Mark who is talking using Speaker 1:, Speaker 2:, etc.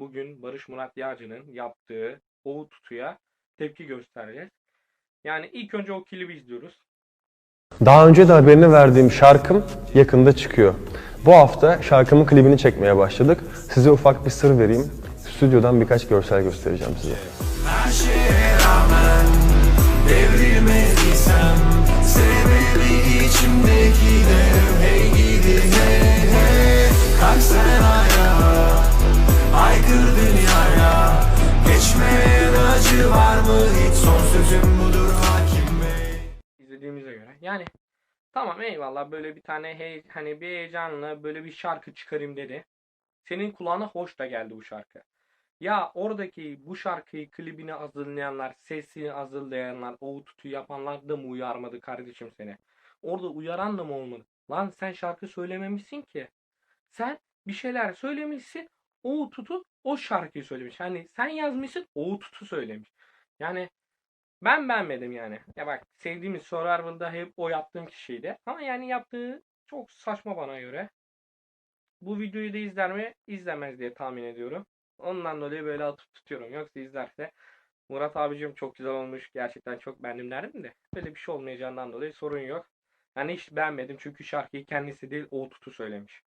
Speaker 1: bugün Barış Murat Yağcı'nın yaptığı o tutuya tepki göstereceğiz. Yani ilk önce o klibi izliyoruz.
Speaker 2: Daha önce de haberini verdiğim şarkım yakında çıkıyor. Bu hafta şarkımın klibini çekmeye başladık. Size ufak bir sır vereyim. Stüdyodan birkaç görsel göstereceğim size.
Speaker 3: Her şeye mı hiç Son sözüm budur hakim bey
Speaker 1: izlediğimize göre. Yani tamam eyvallah böyle bir tane hey, hani bir heyecanla böyle bir şarkı çıkarayım dedi. Senin kulağına hoş da geldi bu şarkı. Ya oradaki bu şarkıyı klibini hazırlayanlar, sesini hazırlayanlar, o tutu yapanlar da mı uyarmadı kardeşim seni? Orada uyaran da mı olmadı? Lan sen şarkı söylememişsin ki. Sen bir şeyler söylemişsin. O tutu o şarkıyı söylemiş. Hani sen yazmışsın o tutu söylemiş. Yani ben beğenmedim yani. Ya bak sevdiğimiz Survival'da hep o yaptığım kişiydi. Ama yani yaptığı çok saçma bana göre. Bu videoyu da izler mi? İzlemez diye tahmin ediyorum. Ondan dolayı böyle atıp tutuyorum. Yoksa izlerse Murat abicim çok güzel olmuş. Gerçekten çok beğendim derdim de. Böyle bir şey olmayacağından dolayı sorun yok. Yani hiç beğenmedim çünkü şarkıyı kendisi değil o tutu söylemiş.